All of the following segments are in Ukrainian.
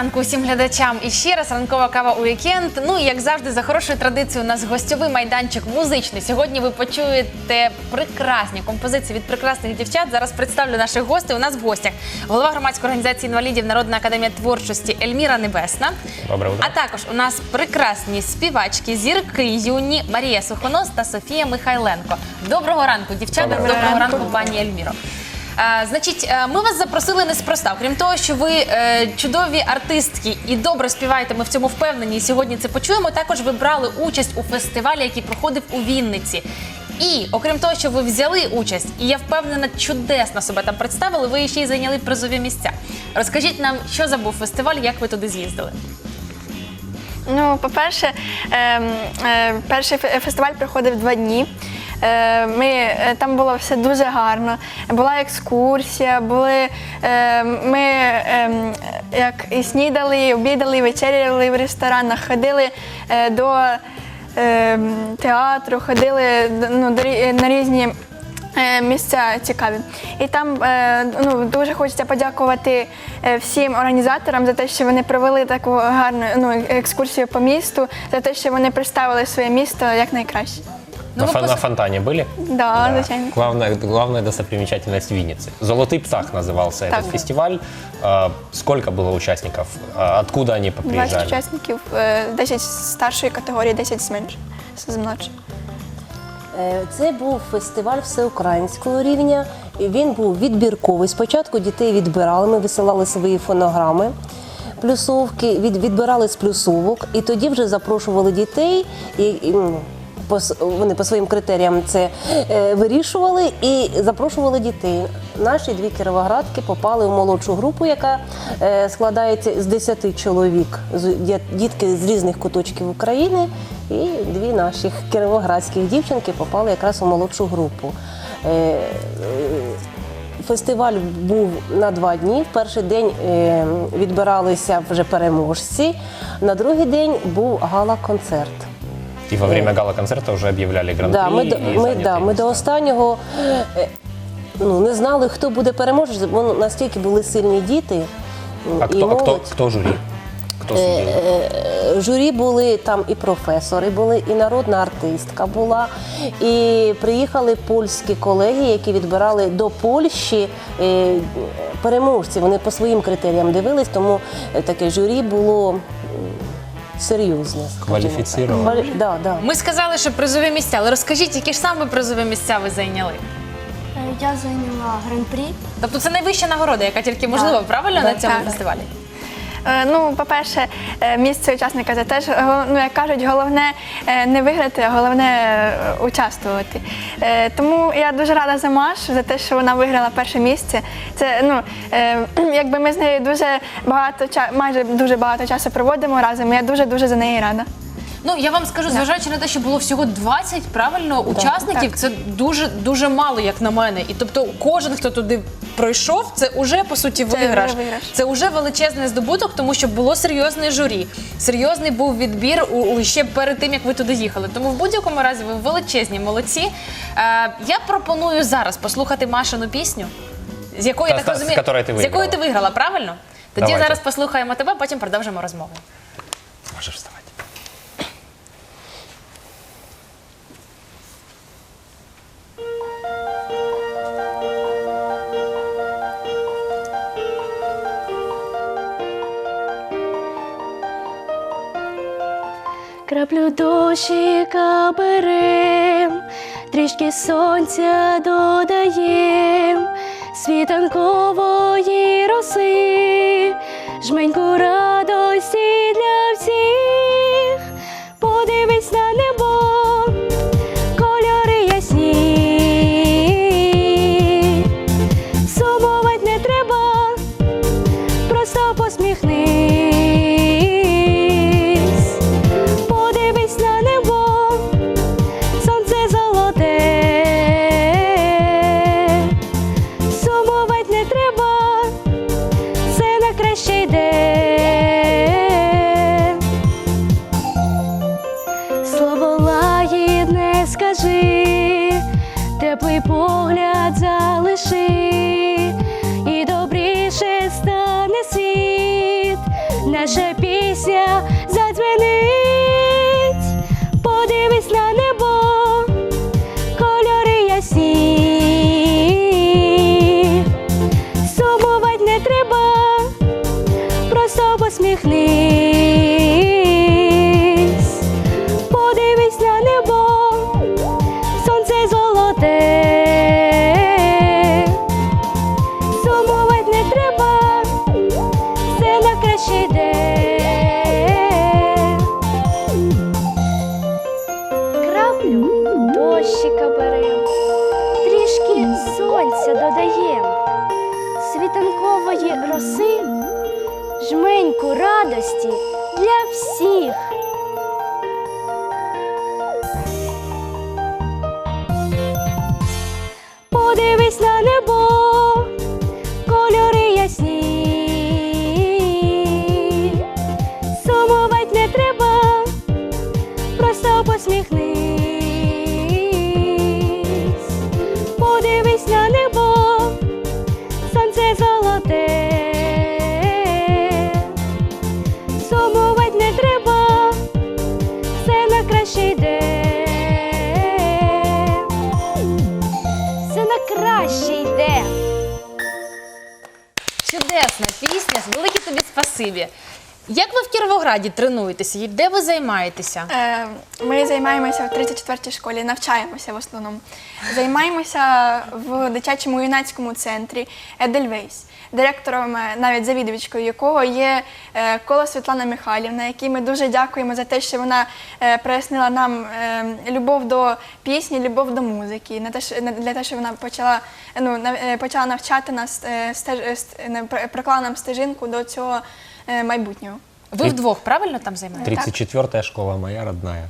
ранку усім глядачам. І ще раз ранкова кава у вікенд. Ну і як завжди, за хорошою традицією, у нас гостьовий майданчик музичний. Сьогодні ви почуєте прекрасні композиції від прекрасних дівчат. Зараз представлю наших гостей. У нас в гостях голова громадської організації інвалідів Народна академія творчості Ельміра Небесна. Добре утро. А також у нас прекрасні співачки, зірки юні Марія Сухонос та Софія Михайленко. Доброго ранку, дівчата. Доброго Доброго, ранку. ранку, пані Ельміро. Е, Значить, е, ми вас запросили неспроста. Окрім того, що ви е, чудові артистки і добре співаєте, ми в цьому впевнені. І сьогодні це почуємо. Також ви брали участь у фестивалі, який проходив у Вінниці. І окрім того, що ви взяли участь, і я впевнена, чудесно себе там представили. Ви ще й зайняли призові місця. Розкажіть нам, що за був фестиваль, як ви туди з'їздили? Ну, по-перше, ем, перший фе- фестиваль проходив два дні. Е, Ми, е, там було все дуже гарно. Була екскурсія, були, е, ми як і снідали, і обідали, і вечеряли в ресторанах, ходили до театру, ходили ну, на різні місця цікаві. І там ну, дуже хочеться подякувати всім організаторам за те, що вони провели таку гарну ну, екскурсію по місту, за те, що вони представили своє місто як найкраще. Ну, на, ви фон- пос- на фонтане были? Да, звичайно. Главная, главная достопримечательность Винницы. Золотый птах назывался Так. этот фестиваль. А, сколько было участников? А, откуда они 20 приезжали? учасників, е, 10 з старшої категорії, 10 з менш з молодшої. Е, Це був фестиваль всеукраїнського рівня. і Він був відбірковий. Спочатку дітей відбирали, ми висилали свої фонограми, плюсовки, від, відбирали з плюсовок, і тоді вже запрошували дітей. І, і, ну, вони по своїм критеріям це е, вирішували і запрошували дітей. Наші дві кіровоградки попали в молодшу групу, яка е, складається з 10 чоловік, дітки з різних куточків України. І дві наших кіровоградських дівчинки попали якраз у молодшу групу. Е, Фестиваль був на два дні. В перший день відбиралися вже переможці. На другий день був гала-концерт. И во время гала-концерта уже объявляли гран-при. Да, ми, до- и ми, заняли да, ми до места. останнього е, ну, не знали, хто буде переможець, бо ну, настільки були сильні діти. А і кто, а кто, молодь. кто жюри? Кто судил? Е, Журі були там і професори, були, і народна артистка була. І приїхали польські колеги, які відбирали до Польщі е, переможців. Вони по своїм критеріям дивились, тому е, таке журі було так. Кваліфіцироване. Квалі- Да, да. Ми сказали, що призові місця, але розкажіть, які ж саме призові місця ви зайняли? Е, Я зайняла гран-прі. Тобто це найвища нагорода, яка тільки можлива, правильно на цьому Так. фестивалі? Е, Ну, по-перше, е, місце учасника це теж ну, як кажуть, головне е, не виграти, а головне участвувати. Тому я дуже рада за Маш, за те, що вона виграла перше місце. Це ну якби ми з нею дуже багато майже дуже багато часу проводимо разом. Я дуже дуже за неї рада. Ну я вам скажу, зважаючи на те, що було всього 20 правильно учасників, це дуже дуже мало, як на мене. І тобто, кожен, хто туди пройшов, це уже по суті виграш. виграш. Це вже величезний здобуток, тому що було серйозне журі. Серйозний був відбір у, у- ще перед тим, як ви туди їхали. Тому в будь-якому разі ви величезні молодці. Е, я пропоную зараз послухати Машину пісню, з якої Та- так та- з розумію, якої ти з якої виграла. ти виграла, правильно? Тоді Давайте. зараз послухаємо тебе, потім продовжимо розмову. Можешь вставать. Дощика берем, трішки сонця додаєм, світанкової роси, жменьку радості GP. На. Краплю дощика берем, трішки сонця додаєм, світанкової роси, жменьку радості для всіх. Посміхнись, подивись на небо, сонце золоте, сумувати не треба, все на краще йде. Все на краще йде. Чудесна пісня, велике тобі спасибі. Як ви в Кіровограді тренуєтеся? І Де ви займаєтеся? Е, Ми займаємося в 34-й школі, навчаємося в основному. Займаємося в дитячому юнацькому центрі Едельвейс, директором, е, навіть завідувачкою якого є е, Кола Світлана Михайлівна, якій ми дуже дякуємо за те, що вона прояснила нам любов до пісні, любов до музики, на те, що- для вона почала, ну, почала навчати нас, проклала нам стежинку до цього е, майбутнього. Ви вдвох правильно там займаєтеся? 34-я школа моя родная.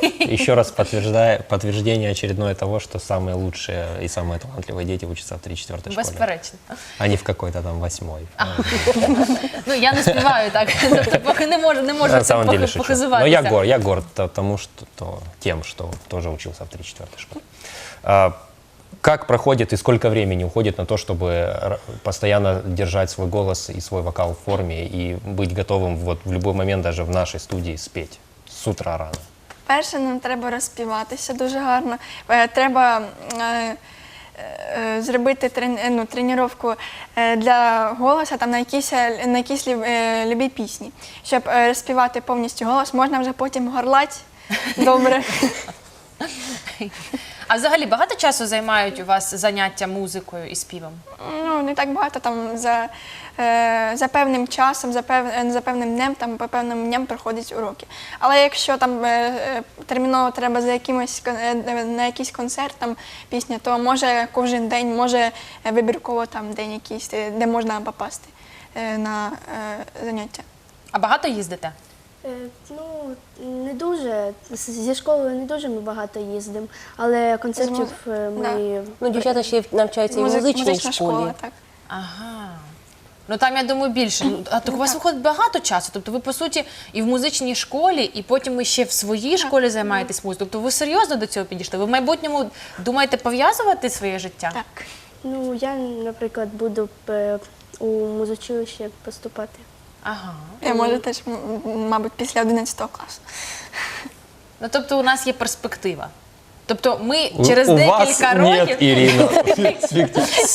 Еще раз подтверждаю, подтверждение очередное того, что самые лучшие и самые талантливые дети учатся в 34-й школе, Безперечно. а не в какой-то там восьмой. Ну я не співаю так, тобто поки не можу, не можу На це самом деле похи- шучу. Но похизуватися. я горд, я горд то- тому, что, то, тем, что тоже учился в 34-й школе. А, как проходит и сколько времени уходит на то, чтобы р- постоянно держать свой голос и свой вокал в форме и быть готовым вот в любой момент даже в нашей студии спеть с утра рано? Перше, нам треба розпіватися дуже гарно. Е, Треба е, е, зробити трен, е, ну, тренування е, для голосу там, на якісь, е, на якісь лю- е, любі пісні. Щоб е, розпівати повністю голос, можна вже потім горлати добре. А взагалі багато часу займають у вас заняття музикою і співом? Ну, не так багато там за, е, за певним часом, за, пев, за певним днем, там по певним дням проходять уроки. Але якщо там е, е, терміново треба за якимось е, на якийсь концерт там пісня, то може кожен день, може вибірково там день якийсь, де можна попасти е, на е, заняття. А багато їздите? Е, Ну, не дуже. Зі школою не дуже ми багато їздимо, але концертів е, ми. Да. Ну, дівчата ще навчаються і в Музик- музичній музична школі. школа, так. Ага. Ну там я думаю більше. Ну, а так у вас виходить багато часу. Тобто ви по суті і в музичній школі, і потім і ще в своїй школі займаєтесь музикою. Тобто ви серйозно до цього підійшли? Ви в майбутньому думаєте пов'язувати своє життя? Так. Ну, я, наприклад, буду е, у музичилище поступати. Ага. Я може теж, м, мабуть, після 11 класу. Ну тобто у нас є перспектива. Тобто ми У- через у декілька вас років. нет, Ирина.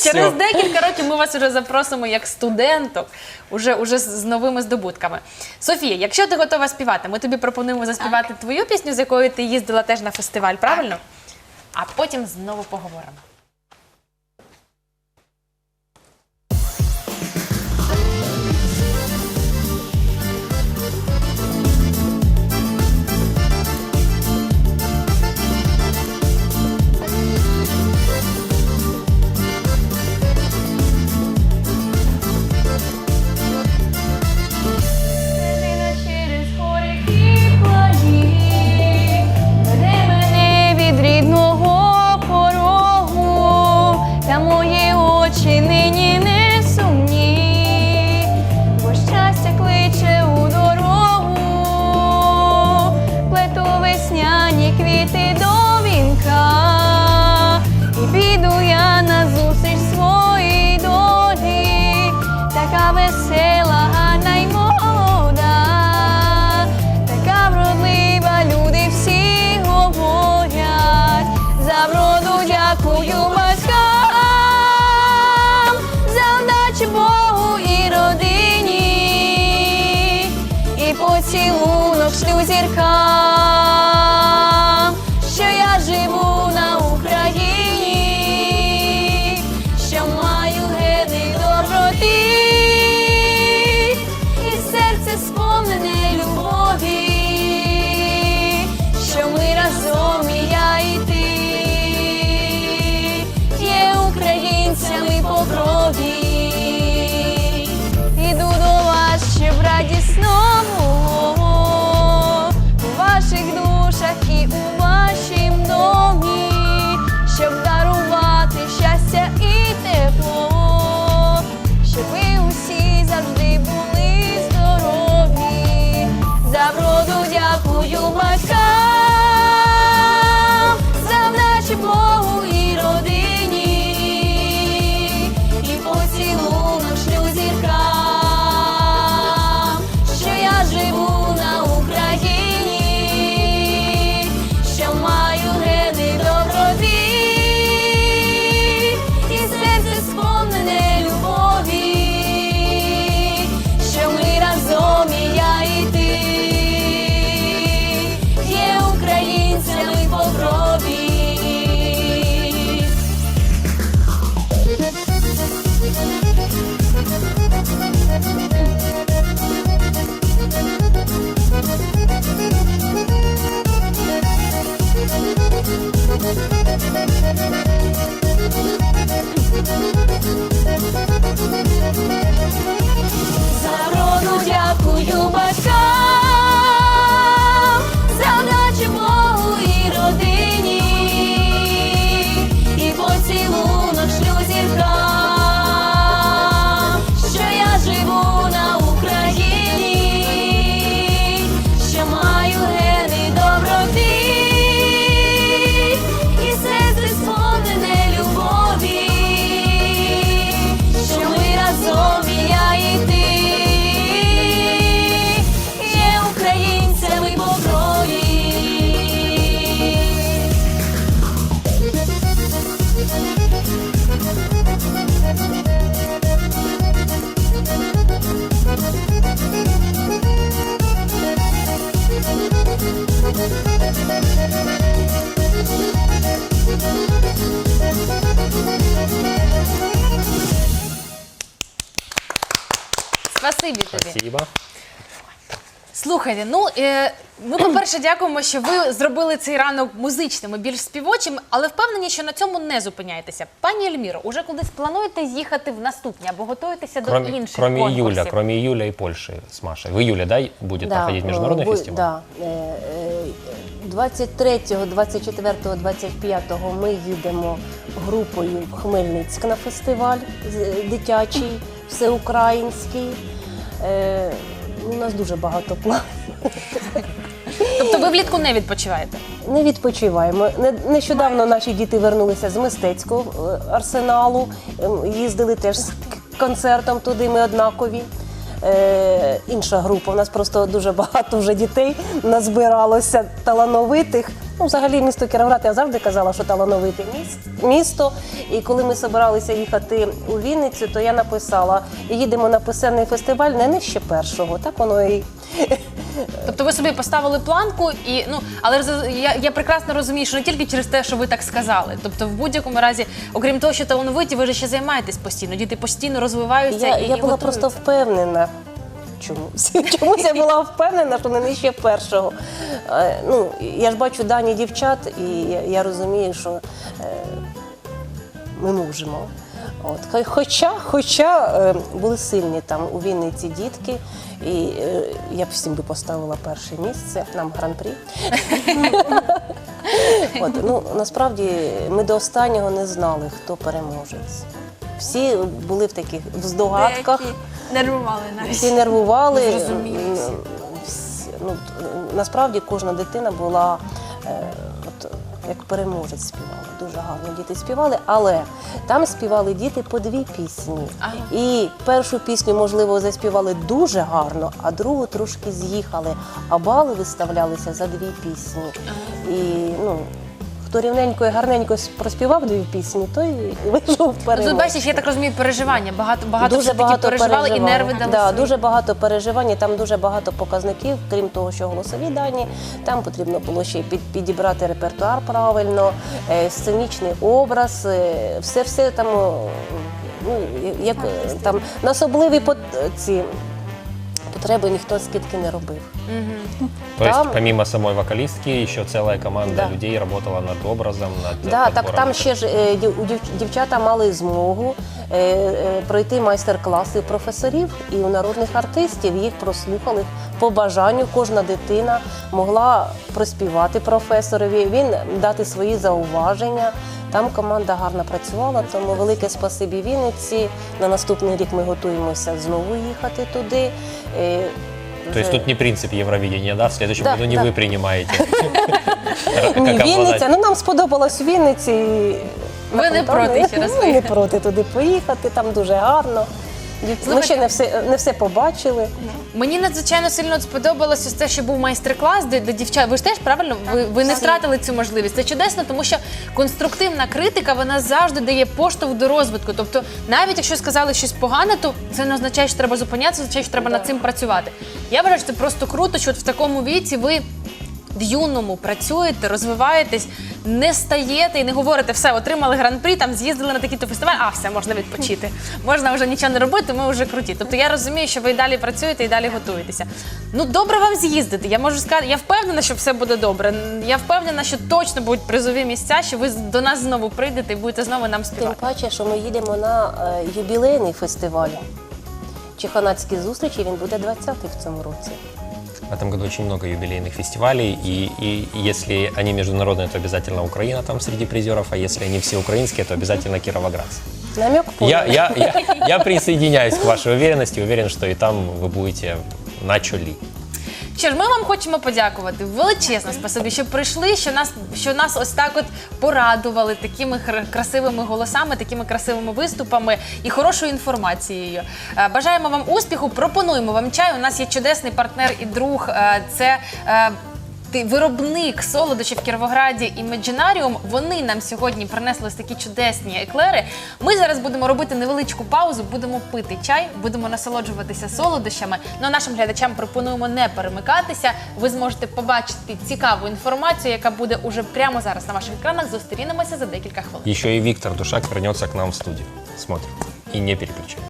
Через Всё. декілька років ми вас вже запросимо як студенток, уже, уже з, з новими здобутками. Софія, якщо ти готова співати, ми тобі пропонуємо заспівати твою пісню, з якою ти їздила теж на фестиваль, правильно? А потім знову поговоримо. Спасибі тобі. Спасибо. Слухайте, ну е, ми, по-перше, дякуємо, що ви зробили цей ранок музичним і більш співочим, але впевнені, що на цьому не зупиняєтеся. Пані Ельміро, уже кудись плануєте їхати в наступні або готуєтеся до Кроме, інших кроме конкурсів? июля, кроме июля и Польши с Машей. В июле, да, будет проходить е, международный бу- фестиваль? Да. Е, е, 23, 24, 25 ми їдемо групою в Хмельницьк на фестиваль з- дитячий, всеукраїнський. Е, У нас дуже багато планів. Тобто ви влітку не відпочиваєте? Не відпочиваємо. Не- Нещодавно наші діти вернулися з мистецького е, арсеналу, ем, їздили теж з к- концертом туди, ми однакові. Е, інша група. У нас просто дуже багато вже дітей назбиралося талановитих. Ну, взагалі, місто Кіровоград, я завжди казала, що талановите міс- місто. І коли ми збиралися їхати у Вінницю, то я написала: їдемо на писемний фестиваль не нижче першого. Так воно і Тобто ви собі поставили планку, і ну але я, я прекрасно розумію, що не тільки через те, що ви так сказали. Тобто, в будь-якому разі, окрім того, що талановиті, ви ж ще займаєтесь постійно. Діти постійно розвиваються. Я, і, я була готуються. просто впевнена. Чомусь. Чомусь я була впевнена, що не нижче першого. Е, Ну, я ж бачу дані дівчат, і я, розумію, що е, ми можемо. От. Хоча, хоча е, були сильні там у Вінниці дітки, і я б всім би поставила перше місце, нам гран-прі. От, ну, насправді ми до останнього не знали, хто переможець. Всі були в таких в здогадках. Нервували навіть. Всі нервували. Зрозуміло всі. всі- Ну, насправді кожна дитина була е, от, як переможець співала. Дуже гарно діти співали, але там співали діти по дві пісні. Ага. І першу пісню, можливо, заспівали дуже гарно, а другу трошки з'їхали. А бали виставлялися за дві пісні. І ну, хто рівненько і гарненько проспівав дві пісні, той і вийшов вперед. Тут бачиш, я так розумію, переживання. Багато багато дуже багато переживали і нерви дали. Да, дуже багато переживань, і там дуже багато показників, крім того, що голосові дані. Там потрібно було ще й під, підібрати репертуар правильно, е, сценічний образ, е, все все там, ну, як е, там на особливі пот- ці потреби ніхто скидки не робив. То есть Там- помимо самой вокалистки еще целая команда Да. людей работала над образом, над Да, так подбором там ще ж е, дів- у дів- дівчата мали змогу е, е, пройти майстер-класи у професорів і у народних артистів. Їх прослухали по бажанню. Кожна дитина могла проспівати професорові, він дати свої зауваження. Там команда гарно працювала, тому велике спасибі Вінниці. На наступний рік ми готуємося знову їхати туди. Тобто То есть тут не принцип Евровидения, да? В следующем Да, году не да. вы принимаете. Ні, Как Вінниця, обладать- ну нам сподобалось в Вінниці. Ви не проти, ще раз Ми не проти туди поїхати, там дуже гарно. Ми ще не все, не все побачили. Мені надзвичайно сильно сподобалося те, що був майстер-клас для, для дівчат. Ви ж теж правильно? Ви, ви не втратили цю можливість. Це чудесно, тому що конструктивна критика вона завжди дає поштовх до розвитку. Тобто, навіть якщо сказали щось погане, то це не означає, що треба зупинятися, означає, що треба над цим працювати. Я вважаю, що це просто круто, що от в такому віці ви. В юному працюєте, розвиваєтесь, не стаєте і не говорите, все, отримали гран-прі, там з'їздили на такий-то фестиваль, а все, можна відпочити. Можна вже нічого не робити, ми вже круті. Тобто я розумію, що ви і далі працюєте і далі готуєтеся. Ну добре вам з'їздити. Я можу сказати, я впевнена, що все буде добре. Я впевнена, що точно будуть призові місця, що ви до нас знову прийдете і будете знову нам Тим паче, що ми їдемо на е, юбілейний фестиваль. Чеханацькі зустрічі він буде 20-й в цьому році. В этом году очень много юбилейных фестивалей, и, и если они международные, то обязательно Украина там среди призеров, а если они все украинские, то обязательно Кировоградцы. Намек Я, понял. я, я, я присоединяюсь к вашей уверенности, уверен, что и там вы будете на чолі. Що ж, ми вам хочемо подякувати. Величезне спасибі, що прийшли, що нас, що нас ось так от порадували такими красивими голосами, такими красивими виступами і хорошою інформацією. Е, Бажаємо вам успіху, пропонуємо вам чай. У нас є чудесний партнер і друг. Е, Це е, ти- виробник солодощів в Кіровограді Імеджинаріум. Вони нам сьогодні принесли такі чудесні еклери. Ми зараз будемо робити невеличку паузу, будемо пити чай, будемо насолоджуватися солодощами. Ну а нашим глядачам пропонуємо не перемикатися. Ви зможете побачити цікаву інформацію, яка буде уже прямо зараз на ваших екранах. Зустрінемося за декілька хвилин. Еще и Виктор Душак вернется к нам в студию. Смотрим. И не переключаем.